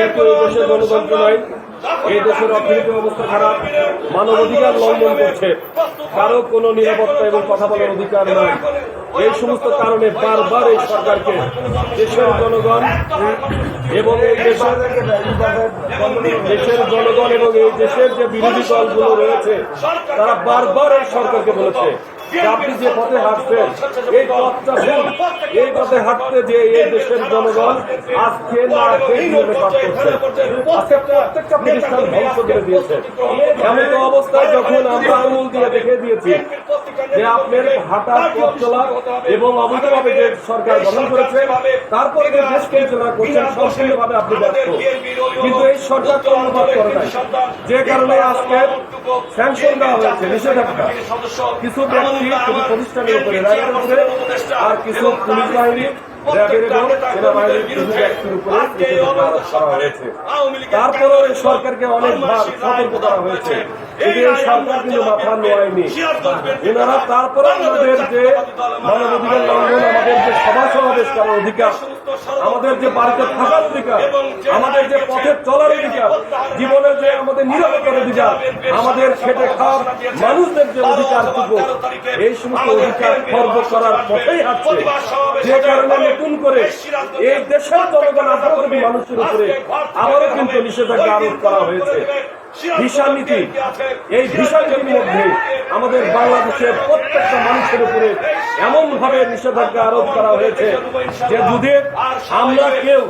এই দেশের গণতন্ত্র নয়, এই দেশের অবস্থা খারাপ মানবাধিকার লঙ্ঘন করছে। কারও কোনো নিরাপত্তা এবং কথা বলার অধিকার নয়। এই সমস্ত কারণে বারবার এই সরকারকে দেশের জনগণ এবং এই দেশের দেশের জনগণ এবং এই দেশের যে বিরোধী দলগুলো রয়েছে, তারা বারবার এই সরকারকে বলেছে। যে আপনি যে পথে হাঁটছেন, এই পথটা ভুল। এই পথে হাঁটতে যে এই দেশের জনগণ আজকে না খেয়ে কীভাবে কাজ করছে। আজকে প্রত্যেকটা প্রতিষ্ঠান ধ্বংস করে দিয়েছে। এমন অবস্থায় যখন আমরা আঙুল দিয়ে দেখে দিয়েছি যে আপনার হাঁটা পথ চলা এবং অবৈধভাবে যে সরকার গঠন করেছে, তারপরে যে দেশ পরিচালনা করছেন সম্পূর্ণভাবে আপনি ব্যর্থ। কিন্তু এই সরকার তো অনুভব করে নাই। যে কারণে আজকে স্যাংশন দেওয়া হয়েছে নিষেধাজ্ঞা। কিছু ব্যক্তি কিছু প্রতিষ্ঠানের উপরে রাজার উপরে আর কিছু পুলিশ বাহিনী এই সরকারকে অনেকবার সতর্ক করা হয়েছে। এই সরকার কিন্তু মাথা নোয়ায়নি। এনারা তারপরে আমাদের যে মানবাধিকার লঙ্ঘন সভা সমাবেশ করার অধিকার, আমাদের যে বাড়িতে থাকার অধিকার, আমাদের যে পথে চলার অধিকার, জীবনের যে আমাদের নিরাপত্তার অধিকার, আমাদের খেটে খাওয়ার মানুষদের যে অধিকারটুকু এই সমস্ত অধিকার খর্ব করার পথেই হাঁটছে। যে কারণে নতুন করে এই দেশের জনগণ আঠারো কোটি মানুষের উপরে আবারও কিন্তু নিষেধাজ্ঞা আরোপ করা হয়েছে। ভিসা নীতি, এই ভিসা নীতির মধ্যে আমাদের বাংলাদেশের প্রত্যেকটা মানুষের উপরে এমন ভাবে নিষেধাজ্ঞা আরোপ করা হয়েছে যে যদি আমরা কেউ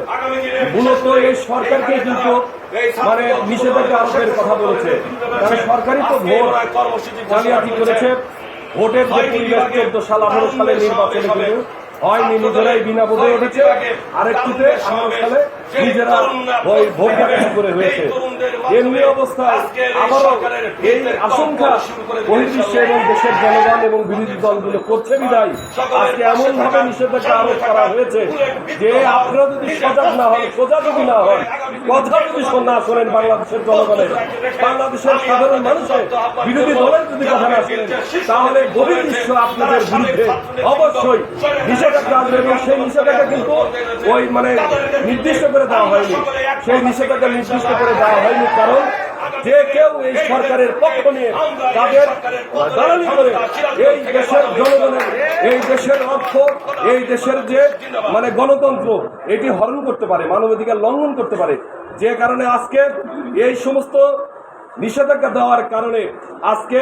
মূলত এই সরকারকে কিন্তু মানে নিষেধাজ্ঞা আরোপের কথা বলেছে। কারণ সরকারই তো ভোট জালিয়াতি করেছে। ভোটের যে পরিবেশ চোদ্দ সাল, আঠারো সালের নির্বাচনে হয়নি, নিজেরাই বিনা ভোটে উঠেছে আরেকটিতে আঠারো সালে নিজেরা ওই ভোট ডাকাতি করে হয়েছে। এমনি অবস্থায় আবারও এই আশঙ্কা বহির্বিশ্বে এবং দেশের জনগণ এবং বিরোধী দলগুলো করছে বিদায়। আজকে এমন ভাবে নিষেধাজ্ঞা আরোপ করা হয়েছে যে আপনারা যদি সজাগ না হন সোজা যদি না হন, কথা যদি না শোনেন বাংলাদেশের জনগণের, বাংলাদেশের সাধারণ মানুষের, বিরোধী দলের যদি কথা না শোনেন, তাহলে বহির্বিশ্ব আপনাদের বিরুদ্ধে অবশ্যই নিষেধাজ্ঞা আসবে এবং সেই নিষেধাজ্ঞা কিন্তু ওই মানে নির্দিষ্ট করে দেওয়া হয়নি। সেই নিষেধাজ্ঞা নির্দিষ্ট করে দেওয়া হয়নি কারণ যে কেউ এই সরকারের পক্ষ নিয়ে তাদের দালালি করে এই দেশের জনগণের, এই দেশের অর্থ, এই দেশের যে মানে গণতন্ত্র, এটি হরণ করতে পারে, মানবাধিকার লঙ্ঘন করতে পারে। যে কারণে আজকে এই সমস্ত নিষেধাজ্ঞা দেওয়ার কারণে আজকে